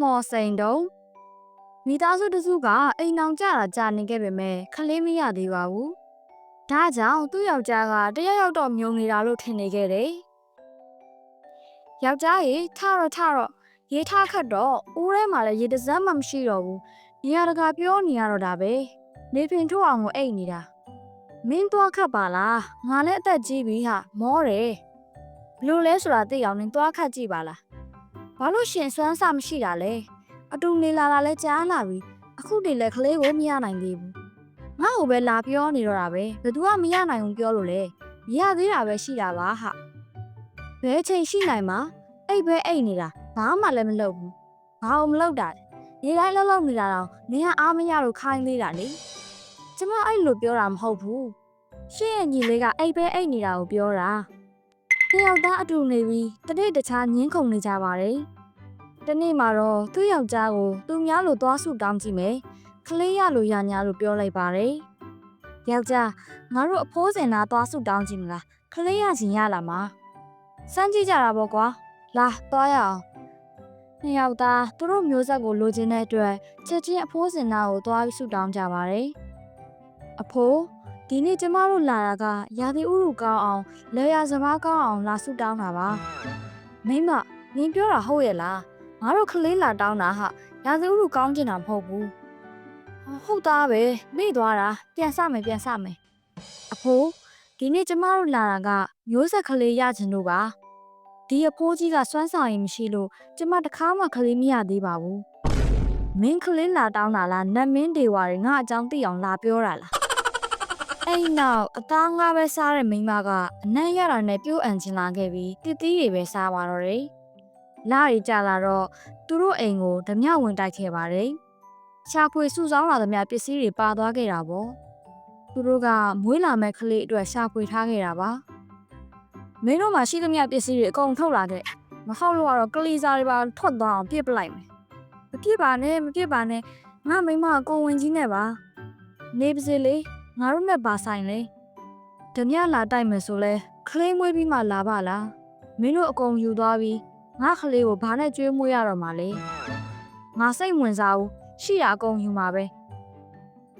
မော်စိန်တုံမိသားစုတစုကအိမ်အောင်ကြတာကြာနေခဲ့ပေမဲ့ခလေးမရသေးပါဘူးဒါကြောင့်သူ့ယောက်ျားကတယောက်ယောက်တော့မြုံနေတာလို့ထင်နေခဲ့တယ်ယောက်ျားရေထတော့ထတော့ရေထားခတ်တော့ဦးထဲမှာလည်းရေတစမ်းမှမရှိတော့ဘူးနေရာတကာပြောနေရတော့တာပဲနေပင်ထုတ်အောင်ကိုအိတ်နေတာမင်းသွားခတ်ပါလားငါလည်းအသက်ကြီးပြီဟာမောတယ်ဘလို့လဲဆိုတာသိအောင်နင်သွားခတ်ကြည့်ပါလား ဘာလို့ရှင်စွမ်းစမရှိတာလဲအတူနေလာတာလဲကြားလာပြီအခုတည်းလဲကလေးကိုမရနိုင်သေးဘူးငါ့ကိုပဲလာပြောနေတော့တာပဲဘသူကမရနိုင်ဘူးပြောလို့လဲမရသေးတာပဲရှိတာပါဟာဘယ်ချိန်ရှိနိုင်မှာအိတ်ပဲအိတ်နေတာဘာမှလည်းမလုပ်ဘူးဘာလို့မလုပ်တာလဲနေတိုင်းလှုပ်လှုပ်နေတာတော့နင်ကအားမရလို့ခိုင်းသေးတာလေကျမအဲ့လိုပြောတာမဟုတ်ဘူးရှင့်ရဲ့ညီလေးကအိတ်ပဲအိတ်နေတာကိုပြောတာနှစ်ယောက်သားအတူနေပြီးတနေ့တခြားညင်းခုန်နေကြပါတယ် တနေ့မှာတော့သူ့ယောက်ျားကိုသူများလိုသွားဆုတောင်းကြည့်မယ်ကလေးရလိုရညာလို့ပြောလိုက်ပါတယ်ယောက်ျားငါတို့အဖိုးစင်သားသွားဆုတောင်းကြည့်မလားကလေးရချင်ရလာမှာစမ်းကြည့်ကြတာပေါ့ကွာလာသွားရအောင်နှစ်ယောက်သားသူတို့မျိုးဆက်ကိုလိုချင်တဲ့အတွက်ချက်ချင်းအဖိုးစင်သားကိုသွားပြီးဆုတောင်းကြပါတယ်အဖိုးဒီနေ့ကျမတို့လာတာကရာသီဥတုကောင်းအောင်လေယာစဘာကောင်းအောင်လာဆုတောင်းတာပါမိမနင်ပြောတာဟုတ်ရဲ့လား ငါတို့ကလေးလာတောင်းတာဟာရာသီဥတုကောင်းကျင်တာမဟုတ်ဘူးဟာဟုတ်သားပဲမေ့သွားတာပြန်စမယ်ပြန်စမယ်အဖိုးဒီနေ့ကျမတို့လာတာကမျိုးဆက်ကလေးရချင်လို့ပါဒီအဖိုးကြီးကစွမ်းဆောင်ရင်မရှိလို့ကျမတခါမှကလေးမရသေးပါဘူးမင်းကလေးလာတောင်းတာလားနတ်မင်းဒေဝါတွေငါအကြောင်းသိအောင်လာပြောတာလားအဲ့နောက်အသားငါးပဲစားတဲ့မိန်းမကအနံ့ရတာနဲ့ပြုတ်အန်ချင်လာခဲ့ပြီးတစ်သီးတွေပဲစားပါတော့တယ်။ လာရီကြလာတော့သူတို့အိမ်ကိုဓမြဝင်တိုက်ခဲ့ပါတယ်။ရှာဖွေစုဆောင်းလာသမျှပစ္စည်းတွေပါသွားခဲ့တာပေါ့။သူတို့ကမွေးလာမဲ့ကလေးအတွက်ရှာဖွေထားခဲ့တာပါ။မင်းတို့မှရှိသမျှပစ္စည်းတွေအကုန်ထုတ်လာခဲ့။မဟုတ်လို့ကတော့ကလေးစားတွေပါထွက်သွားအောင်ပြစ်ပလိုက်မယ်။မပြစ်ပါနဲ့မပြစ်ပါနဲ့ငါမိန်းမကကိုဝင်ကြီးနဲ့ပါ။နေပါစေလေ။ငါတို့နဲ့ဘာဆိုင်လဲဓမြလာတိုက်မယ်ဆိုလဲခလေးမွေးပြီးမှလာပါလားမင်းတို့အကုန်ယူသွားပြီး ငါခလေးကိုဘာနဲ့ကျွေးမွေးရတော့မှာလဲငါစိတ်ဝင်စားဘူးရှိတာအကုန်ယူမှာပဲ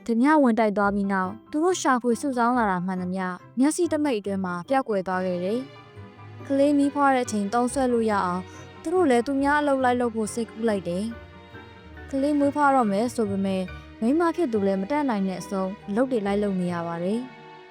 ဓမြဝင်တိုက်သွားပြီးနောက်သူတို့ရှာဖွေစုဆောင်းလာတာမှန်သမျှမျက်စိတမိတ်အတွင်းမှာပြက်ကွယ်သွားခဲ့တယ်ကလေးမီးဖွားတဲ့အချိန်တုံးဆွဲလို့ရအောင်သူတို့လည်းသူများအလုပ်လိုက်လုပ်ဖို့စိတ်ကူးလိုက်တယ်ကလေးမွေးဖွားတော့မယ်ဆိုပေမဲ့မိန်းမဖြစ်သူလည်းမတက်နိုင်တဲ့အဆုံးအလုပ်တွေလိုက်လုပ်နေရပါတယ်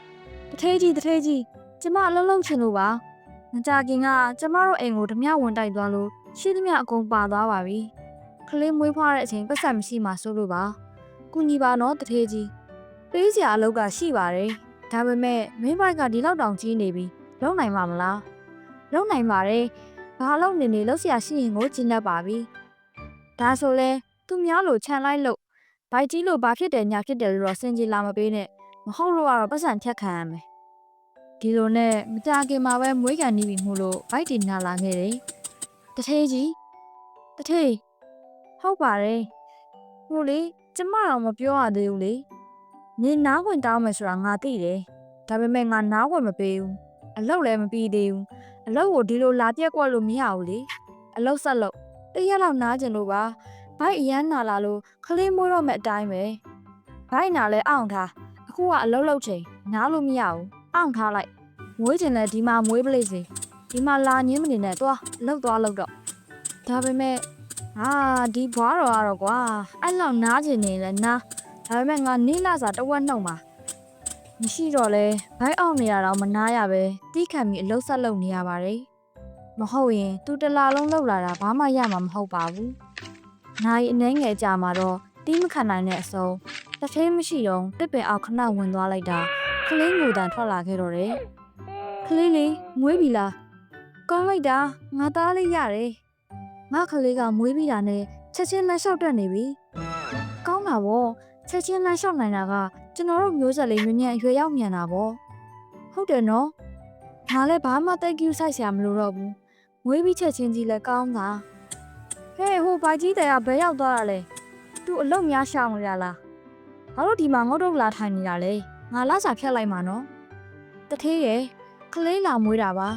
။တထေးကြီးတထေးကြီးကျမအလုပ်လုပ်ချင်လို့ပါ။ မကြခင်ကကျမတို့အိမ်ကိုဓမြဝင်တိုက်သွားလို့ရှိသမျှအကုန်ပါသွားပါပြီ။ကလေးမွေးဖွားတဲ့အချိန်ပတ်စံမရှိမှဆိုလို့ပါ။ကုညီပါနော်တထေးကြီး။ပေးစရာအလုပ်ကရှိပါတယ်။ဒါပေမဲ့မင်းဘိုက်ကဒီလောက်တောင်ကြီးနေပြီ။လုံနိုင်မှာမလား။လုံနိုင်ပါတယ်။ဘာလို့နေနေလောက်စရာရှိရင်ကိုကျင်းတတ်ပါပြီ။ဒါဆိုလဲသူများလိုခြံလိုက်လို့ဘိုက်ကြီးလို့ဘာဖြစ်တယ်ညာဖြစ်တယ်လို့တော့စင်ကြီးလာမပေးနဲ့မဟုတ်လို့ကတော့ပတ်စံဖြတ်ခံရမယ် ဒီလိုနဲ့မကြခင်မှာပဲမွေးကန်နေပြီမို့လို့ဘိုက်တင်နာလာခဲ့တယ်တထေးကြီးတထေးဟုတ်ပါတယ်ဟိုလေကျမတော့မပြောရသေးဘူးလေနင်နားဝင်တောင်းမယ်ဆိုတာငါသိတယ်ဒါပေမဲ့ငါနားဝင်မပေးဘူးအလုပ်လည်းမပြီးသေးဘူးအလုပ်ကိုဒီလိုလာပြက်ကွက်လို့မရဘူးလေအလုပ်ဆက်လုပ်တရက်လောက်နားကျင်လို့ပါဘိုက်အရန်နာလာလို့ခလေးမွေးတော့မဲ့အတိုင်းပဲဘိုက်နာလဲအောင်ထားအခုကအလုံးလုံးချိန်နားလို့မရဘူး အောင်ထားလိုက်မွေးကျင်လဲဒီမှာမွေးပလိစေဒီမှာလာညင်းမနေနဲ့သွားလောက်သွားလောက်တော့ဒါပေမဲ့ဟာဒီဘွားတော်ကတော့ကွာအဲ့လောက်နားကျင်နေလဲနားဒါပေမဲ့ငါနေလာစာတဝက်နှုတ်မှာမရှိတော့လဲဘိုက်အောင်နေရတော့မနာရပဲတီးခံပြီးအလုံးဆက်လုပ်နေရပါတယ်မဟုတ်ရင်သူတလာလုံးလောက်လာတာဘာမှရမှာမဟုတ်ပါဘူးနိုင်အနှဲငယ်ကြာမှာတော့တီးမခံနိုင်တဲ့အစုံတစ်သေးမရှိတော့တစ်ပင်အောက်ခဏဝင်သွားလိုက်တာ ကလေးငိုတန်ထွက်လာခဲ့တော့တယ်ကလေးလေးမွေးပြီလားကောင်းလိုက်တာငါသားလေးရတယ်ငါကလေးကမွေးပြီတာနဲ့ချက်ချင်းလမ်းလျှောက်တက်နေပြီကောင်းတာဗောချက်ချင်းလမ်းလျှောက်နိုင်တာကကျွန်တော်တို့မျိုးဆက်လေးမြင်မြန်အရွယ်ရောက်မြန်တာဗောဟုတ်တယ်နော်ငါလည်းဘာမှတက်ကျူးဆိုင်ဆရာမလိုတော့ဘူးမွေးပြီးချက်ချင်းကြီးလည်းကောင်းတာဟဲ့ဟိုဘိုက်ကြီးတဲ့ကဘယ်ရောက်သွားတာလဲသူအလုတ်များရှောင်နေတာလားဘာလို့ဒီမှာငေါ့တော့လာထိုင်နေတာလဲ ငါလာစာဖြတ်လိုက်မှာနော်တထေးရယ်ကလေးလာမွေးတာပါ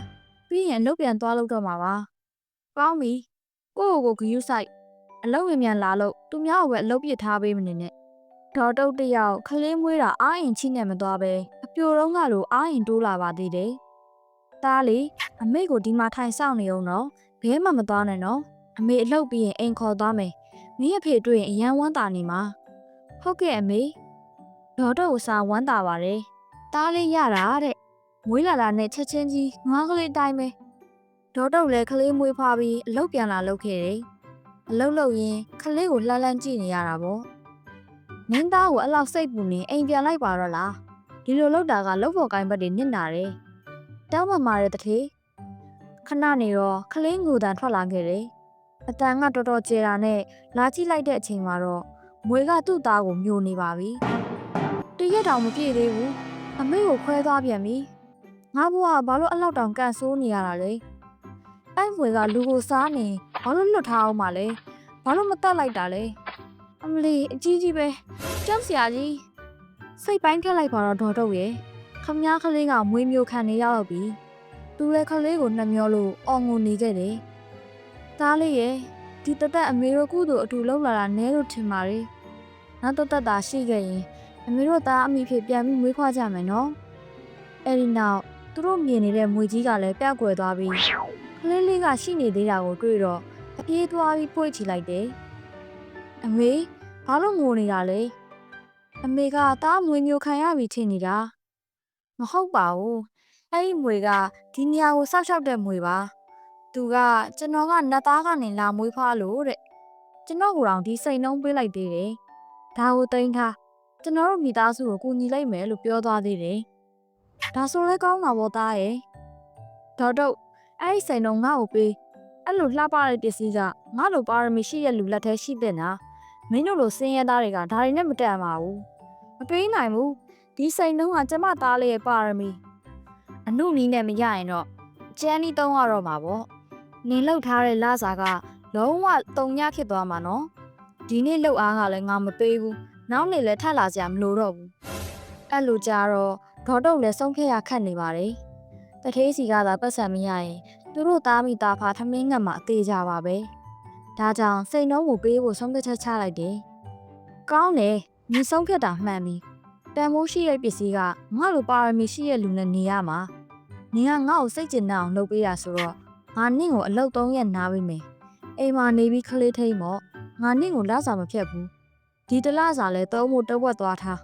ပြီးရင်အလုတ်ပြန်သွားလို့တော့မှာပါကောင်းပြီကိုယ့်ကိုယ်ကိုဂယူးဆိုင်အလုပ်ဝင်မြန်လာလို့သူများကိုပဲအလုပ်ပြစ်ထားပေးမနေနဲ့ဒေါ်တုတ်တယောက်ခလေးမွေးတာအာရင်ချိနဲ့မသွားပဲအပြိုတော့ကလိုအာရင်တိုးလာပါသေးတယ်တားလေအမေကိုဒီမှာထိုင်ဆောင်နေအောင်တော့ဘဲမှမသွားနဲ့နော်အမေအလုပ်ပြီးရင်အိမ်ခေါ်သွားမယ်မင်းအဖေတွေ့ရင်အရန်ဝမ်းတာနေမှာဟုတ်ကဲ့အမေ ဒေါ်တုတ်ကိုစာဝမ်းတာပါတယ်တားလေးရတာတဲ့မွေးလာလာနဲ့ချက်ချင်းကြီးငွားကလေးတိုင်းပဲဒေါ်တုတ်လည်းကလေးမွေးဖွားပြီးအလုပ်ပြန်လာလုပ်ခဲ့တယ်အလုပ်လုပ်ရင်ကလေးကိုလှမ်းလှမ်းကြည့်နေရတာပေါ့နင်းသားကိုအလောက်စိတ်ပူနေအိမ်ပြန်လိုက်ပါတော့လားဒီလိုလုပ်တာကလုပ်ဖို့ကိုင်းဘက်တွေနစ်နာတယ်တောင်းပမာတဲ့တထေးခဏနေတော့ကလေးငိုတန်ထွက်လာခဲ့တယ်အတန်ကတော်တော်ကျဲတာနဲ့လာကြည့်လိုက်တဲ့အချိန်မှာတော့မွေကသူ့သားကိုမျိုးနေပါပြီတ ရက်တောင်မပြည့်သေးဘူးအမေကိုခွဲသွားပြန်ပြီငါဘွားကဘာလို့အလောက်တောင်ကန်ဆိုးနေရတာလဲအဲ့မွေကလူကိုစားနေဘာလို့လွတ်ထားအောင်မလဲဘာလို့မတတ်လိုက်တာလဲအမလီအကြီးကြီးပဲကြောက်စရာကြီးစိတ်ပိုင်းထက်လိုက်ပါတော့ဒေါ်တော့ရဲ့ခမ ्या ကလေးကမွေးမျိုးခံနေရတော့ပြီသူလည်းကလေးကိုနှမျောလို့အော်ငိုနေခဲ့တယ်သားလေးရဲ့ဒီတသက်အမေတို့ကုသိုလ်အတူလောက်လာတာနဲလို့ထင်ပါလေနောက်တသက်သာရှိခဲ့ရင် အမေတို့သားအမိဖြစ်ပြန်ပြီးမွေးဖွားကြမယ်နော်အဲဒီနောက်သူတို့မြင်နေတဲ့မွေကြီးကလည်းပြက်ကွယ်သွားပြီးကလေးလေးကရှိနေသေးတာကိုတွေ့တော့အပြေးသွားပြီးဖွေ့ချလိုက်တယ်အမေဘာလို့ငိုနေတာလဲအမေကသားမွေမျိုးခံရပြီထင်နေတာမဟုတ်ပါဘူးအဲ့ဒီမွေကဒီနေရာကိုစောက်ရှောက်တဲ့မွေပါသူကကျွန်တော်ကနတ်သားကနေလာမွေးဖွားလို့တဲ့ကျွန်တော်ကိုယ်တော်ဒီစိတ်နှုံးပေးလိုက်သေးတယ်ဒါကိုတိန်ထား ကျွန်တော်တို့မိသားစုကိုကူညီလိုက်မယ်လို့ပြောသွားသေးတယ်ဒါဆိုလဲကောင်းတာပေါ့သားရဲ့ဒေါ်တော့အဲ့ဒီစိတ်နှုံးငါ့ကိုပေးအဲ့လိုလှပတဲ့ပစ္စည်းကငါ့လိုပါရမီရှိတဲ့လူလက်ထဲရှိတဲ့နာမင်းတို့လိုစင်းရဲသားတွေကဒါတွေနဲ့မတန်ပါဘူးမပေးနိုင်ဘူးဒီစိတ်နှုံးကကျမသားလေးရဲ့ပါရမီအနုနီးနဲ့မရရင်တော့ကျန်းနီးသုံးရတော့မှာပေါ့နင်လောက်ထားတဲ့လစာကလုံးဝတုံညဖြစ်သွားမှာနော်ဒီနေ့လောက်အားကလည်းငါမပေးဘူး နောက်နေ့လည်းထပ်လာကြမလို့တော့ဘူးအဲ့လိုကြတော့ဒေါ်တုတ်လည်းဆုံးဖြတ်ရခက်နေပါတယ်တထေးစီကသာပတ်စံမရရင်သူတို့သားမိသားဖာထမင်းငတ်မှာအသေးကြပါပဲဒါကြောင့်စိတ်နှုံးကိုပေးဖို့ဆုံးဖြတ်ချက်ချလိုက်တယ်ကောင်းတယ်ညီဆုံးဖြတ်တာမှန်ပြီတန်မိုးရှိတဲ့ပစ္စည်းကငါ့လိုပါရမီရှိတဲ့လူနဲ့နေရမှာနင်ကငါ့ကိုစိတ်ကျဉ်အောင်လုပ်ပေးတာဆိုတော့ငါနင့်ကိုအလုပ်သုံးရက်နားပေးမယ်အိမ်မှာနေပြီးခလေးထိန်မော့ငါနင့်ကိုလာစာမဖြတ်ဘူး ဒီတလားစာလဲသုံးဖို့တဝက်သွားထား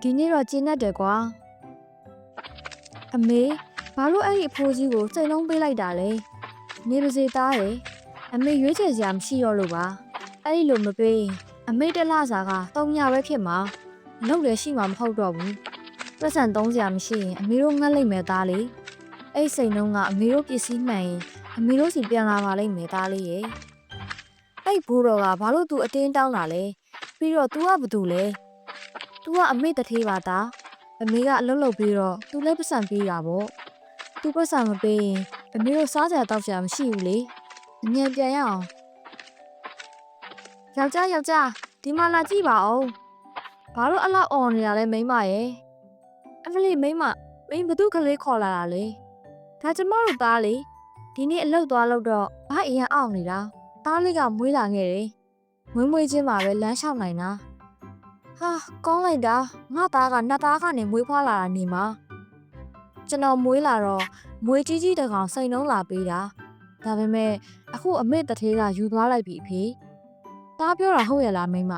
ဒီနေ့တော့ကျင်းတတ်တယ်ကွာအမေဘာလို့အဲ့ဒီအဖိုးကြီးကိုစိတ်လုံးပေးလိုက်တာလဲနေပါစေသားရယ်အမေရွေးချယ်စရာမရှိတော့လို့ပါအဲ့ဒီလိုမပေးရင်အမေတလားစာကသုံးညပဲဖြစ်မှာအလုပ်လည်းရှိမှာမဟုတ်တော့ဘူးပတ်စံသုံးစရာမရှိရင်အမေတို့ငတ်လိုက်မယ်သားလေးအဲ့ဒီစိတ်နှုံးကအမေတို့ပစ္စည်းမှန်ရင်အမေတို့စီပြန်လာပါလိမ့်မယ်သားလေးရဲ့အဲ့ဒီဘိုးတော်ကဘာလို့သူအတင်းတောင်းတာလဲ ပြီးတော့ तू ကဘာတူလဲ तू ကအမေတထေးပါသားအမေကအလုပ်လုပ်ပြီးတော့ तू လည်းပတ်စံပေးတာပေါ့ तू ပတ်စံမပေးရင်အမေတို့စားကြတောက်ကြမရှိဘူးလေအမြန်ပြန်ရအောင်ယောက်ျားယောက်ျားဒီမှာလာကြည့်ပါဦးဘာလို့အလောက်អော်နေရလဲမိမရဲ့အမလီမိမမင်းဘသူကလေးခေါ်လာတာလဲဒါကျမတို့သားလေဒီနေ့အလောက်သွားလို့တော့ဘာအရင်အောင်နေတာသားလေးကမွေးလာခဲ့တယ် မွေးမွေးချင်းမှာပဲလမ်းလျှောက်နိုင်တာဟာကောင်းလိုက်တာငါသားကနှစ်သားကနေမွေးဖွားလာတာနေမှာကျွန်တော်မွေးလာတော့မွေးကြီးကြီးတကောင်စိန်နှုံးလာပေးတာဒါပေမဲ့အခုအမေတထေးကယူသွားလိုက်ပြီအဖေသားပြောတာဟုတ်ရဲ့လားမိမ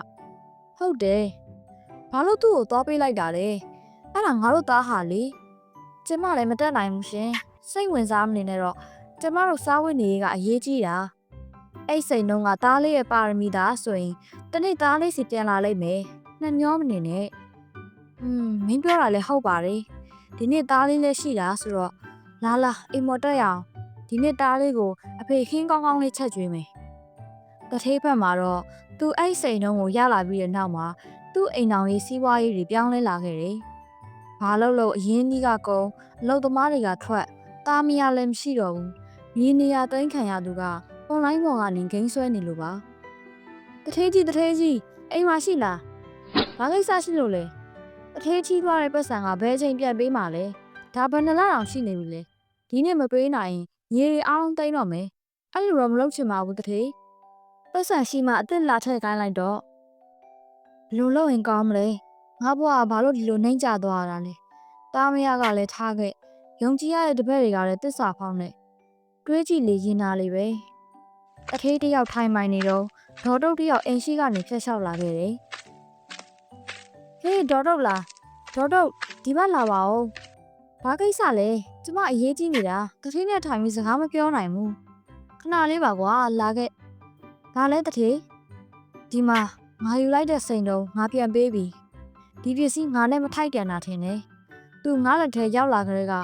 ဟုတ်တယ်ဘာလို့သူ့ကိုသွားပေးလိုက်တာလဲအဲ့ဒါငါတို့သားဟာလေကျမလည်းမတက်နိုင်ဘူးရှင်စိတ်ဝင်စားမနေနဲ့တော့ကျမတို့စားဝတ်နေရေးကအရေးကြီးတာ အဲ့စိန်နှုံးကသားလေးရဲ့ပါရမီသားဆိုရင်တနေ့သားလေးစီပြန်လာလိမ့်မယ်နှမျောမနေနဲ့อืมမင်းပြောတာလည်းဟုတ်ပါတယ်ဒီနေ့သားလေးလည်းရှိတာဆိုတော့လာလာအိမ်မော်တက်ရအောင်ဒီနေ့သားလေးကိုအဖေခင်းကောင်းကောင်းလေးချက်ကျွေးမယ်တထေးဘက်မှာတော့သူအဲ့စိန်နှုံးကိုရလာပြီးတဲ့နောက်မှာသူ့အိမ်တော်ရေးစီးပွားရေးတွေပြောင်းလဲလာခဲ့တယ်။ဘာလို့လို့အရင်ကြီးကကုန်းအလုပ်သမားတွေကထွက်သားမရလည်းမရှိတော့ဘူး။မြေနေရသိမ်းခံရသူက အွန်လိုင်းပေါ်ကနေဂိမ်းဆွဲနေလို့ပါ။တထေးကြီးတထေးကြီးအိမ်မှာရှိလား။ဘာကိစ္စရှိလို့လဲ။တထေးချီးသွားတဲ့ပတ်စံကဘယ်ချိန်ပြန်ပေးမှလဲ။ဒါဘယ်နှလားတောင်ရှိနေပြီလဲ။ဒီနေ့မပေးနိုင်ရင်ညီရီအားလုံးတိတ်တော့မယ်။အဲ့လိုတော့မလုပ်ချင်ပါဘူးတထေး။ပတ်စံရှိမှအစ်စ်လာထည့်ခိုင်းလိုက်တော့ဘယ်လိုလုပ်ရင်ကောင်းမလဲငါဘွားကဘာလို့ဒီလိုနှိမ့်ကြသွားတာလဲတားမရကလည်းထားခဲ့ယုံကြည်ရတဲ့တပည့်တွေကလည်းတစ္ဆာဖောင်းနေတွေးကြည့်လေရင်နာလေးပဲ တထေးတစ်ယောက်ထိုင်မှန်နေတော့ဒေါ်တုတ်တစ်ယောက်အိမ်ရှိကနေဖျက်လျှောက်လာခဲ့တယ်ဟေးဒေါ်တုတ်လားဒေါ်တုတ်ဒီဘက်လာပါဦးဘာကိစ္စလဲကျမအရေးကြီးနေတာတထေးနဲ့ထိုင်ပြီးစကားမပြောနိုင်ဘူးခဏလေးပါကွာလာခဲ့ဒါလဲတထေးဒီမှာငါယူလိုက်တဲ့စိန်တုံးငါပြန်ပေးပြီဒီပစ္စည်းငါနဲ့မထိုက်တန်တာထင်တယ်သူငါလက်ထဲရောက်လာကြတဲ့က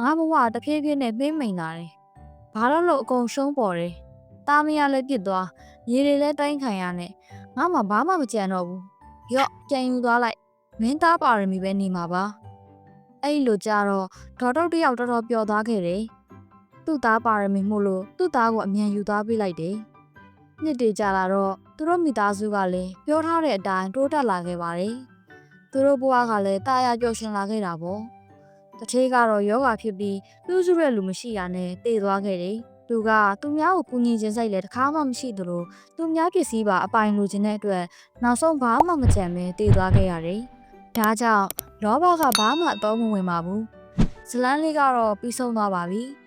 ငါဘဝတဖြည်းဖြည်းနဲ့နှိမ့်မိန်လာတယ်ဘာလို့လို့အကုန်ရှုံးပေါ်တယ် တာမရလည်းပြစ်သွားရေတွေလည်းတိုင်းခံရနဲ့ငါမှဘာမှမကြံတော့ဘူးရော့ပြန်ယူသွားလိုက်မင်းသားပါရမီပဲနေမှာပါအဲ့လိုကြတော့ဒေါ်တုတ်တယောက်တော်တော်ပျော်သွားခဲ့တယ်သူ့သားပါရမီမို့လို့သူ့သားကိုအမြန်ယူသွားပေးလိုက်တယ်နှစ်တည်ကြလာတော့သူတို့မိသားစုကလည်းပြောထားတဲ့အတိုင်းတိုးတက်လာခဲ့ပါတယ်သူတို့ဘဝကလည်းတာယာပျော်ရွှင်လာခဲ့တာပေါ့တထေးကတော့ယောဂဖြစ်ပြီးပြုစုတဲ့လူမရှိရနဲ့တည်သွားခဲ့တယ် သူကသူများကိုကူညီခြင်းစိတ်လည်းတစ်ခါမှမရှိသလိုသူများပစ္စည်းပါအပိုင်လိုချင်တဲ့အတွက်နောက်ဆုံးဘာမှမကြံပဲတည်သွားခဲ့ရတယ်။ဒါကြောင့်လောဘကဘာမှအတော့မဝင်ပါဘူး။ဇလန်းလေးကတော့ပြီးဆုံးသွားပါပြီ။